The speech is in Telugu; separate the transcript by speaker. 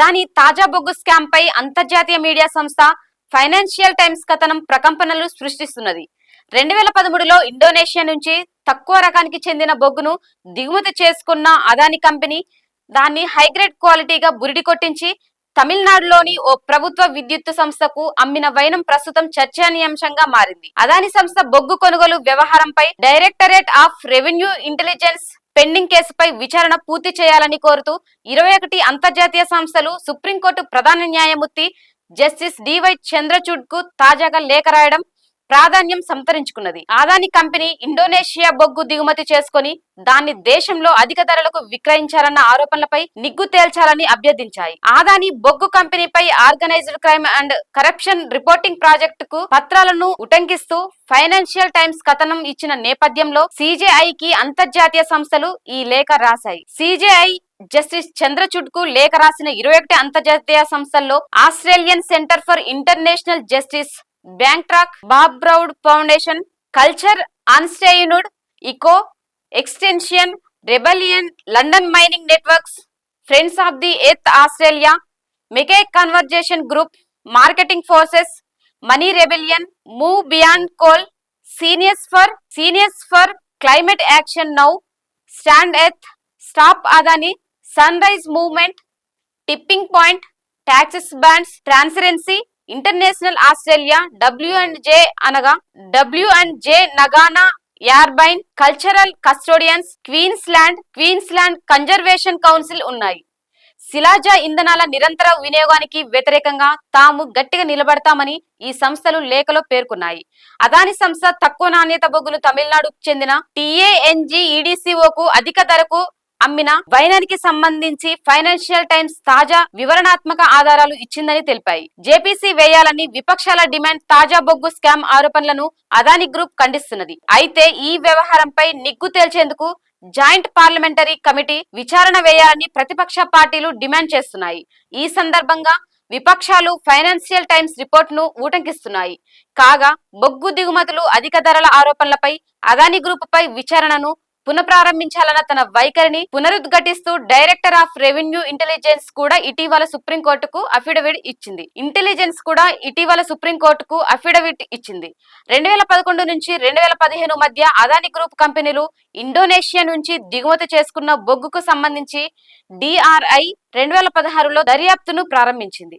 Speaker 1: అదాని తాజా బొగ్గు స్కామ్ పై అంతర్జాతీయ మీడియా సంస్థ ఫైనాన్షియల్ టైమ్స్ కథనం ప్రకంపనలు సృష్టిస్తున్నది. రెండు వేల పదమూడులో ఇండోనేషియా నుంచి తక్కువ రకానికి చెందిన బొగ్గును దిగుమతి చేసుకున్న అదాని కంపెనీ దాన్ని హైగ్రేడ్ క్వాలిటీగా బురిడి కొట్టించి తమిళనాడులోని ఓ ప్రభుత్వ విద్యుత్ సంస్థకు అమ్మిన వైనం ప్రస్తుతం చర్చనీయాంశంగా మారింది. అదాని సంస్థ బొగ్గు కొనుగోలు వ్యవహారంపై directorate of revenue intelligence pending కేసుపై విచారణ పూర్తి చేయాలని కోరుతూ ఇరవై ఒకటి అంతర్జాతీయ సంస్థలు సుప్రీంకోర్టు ప్రధాన న్యాయమూర్తి జస్టిస్ డివై చంద్రచూడ్కు తాజాగా లేఖ రాయడం ప్రాధాన్యం సంతరించుకున్నది. ఆదాని కంపెనీ ఇండోనేషియా బొగ్గు దిగుమతి చేసుకొని దాన్ని దేశంలో అధిక ధరలకు విక్రయించాలన్న ఆరోపణలపై నిగ్గు తేల్చాలని అభ్యర్థించాయి. ఆదాని బొగ్గు కంపెనీపై organised crime and corruption reporting project కు పత్రాలను ఉటంకిస్తూ ఫైనాన్షియల్ టైమ్స్ కథనం ఇచ్చిన నేపథ్యంలో కి అంతర్జాతీయ సంస్థలు ఈ లేఖ రాశాయి. సిజేఐ జస్టిస్ చంద్రచూడ్కు లేఖ రాసిన ఇరవై ఒకటి అంతర్జాతీయ సంస్థల్లో Australian centre for international justice bank track Bob Brown foundation culture unstained eco extinction rebellion London mining networks friends of the earth Australia Mackay conservation group marketing forces money rebellion move beyond coal seniors for seniors for climate action now stand earth stop Adani sunrise movement tipping point taxes bands transparency international Australia W and J అనగా W and J Nagana Yarrbayn cultural custodians Queensland Queensland conservation council ఉన్నాయి. శిలాజ ఇంధనాల నిరంతర వినియోగానికి వ్యతిరేకంగా తాము గట్టిగా నిలబడతామని ఈ సంస్థలు లేఖలో పేర్కొన్నాయి. అదాని సంస్థ తక్కువ నాణ్యత బొగ్గులు తమిళనాడుకు చెందిన టిఏఎన్జి ఈడీసీఓకు అధిక ధరకు అమ్మిన వైనానికి సంబంధించి ఫైనాన్షియల్ టైమ్స్ తాజా వివరణాత్మక ఆధారాలు ఇచ్చిందని తెలిపాయి. జేపీసీ వేయాలని విపక్షాల డిమాండ్ తాజా బొగ్గు స్కామ్ ఆరోపణలను అదాని గ్రూప్ ఖండిస్తున్నది. అయితే ఈ వ్యవహారంపై నిగ్గు తేల్చేందుకు జాయింట్ పార్లమెంటరీ కమిటీ విచారణ వేయాలని ప్రతిపక్ష పార్టీలు డిమాండ్ చేస్తున్నాయి. ఈ సందర్భంగా విపక్షాలు ఫైనాన్షియల్ టైమ్స్ రిపోర్ట్ను ఊటంకిస్తున్నాయి. కాగా బొగ్గు దిగుమతులు అధిక ధరల ఆరోపణలపై అదాని గ్రూప్ పై విచారణను పునఃప్రారంభించాలన్న తన వైఖరిని పునరుద్ఘటిస్తూ డైరెక్టర్ ఆఫ్ రెవెన్యూ ఇంటెలిజెన్స్ కూడా ఇటీవల సుప్రీంకోర్టుకు అఫిడవిట్ ఇచ్చింది. ఇంటెలిజెన్స్ కూడా ఇటీవల సుప్రీంకోర్టుకు అఫిడవిట్ ఇచ్చింది. రెండు వేల పదకొండు నుంచి రెండు వేల పదిహేను మధ్య అదాని గ్రూప్ కంపెనీలు ఇండోనేషియా నుంచి దిగుమతి చేసుకున్న బొగ్గుకు సంబంధించి డిఆర్ఐ రెండు వేల పదహారులో దర్యాప్తును ప్రారంభించింది.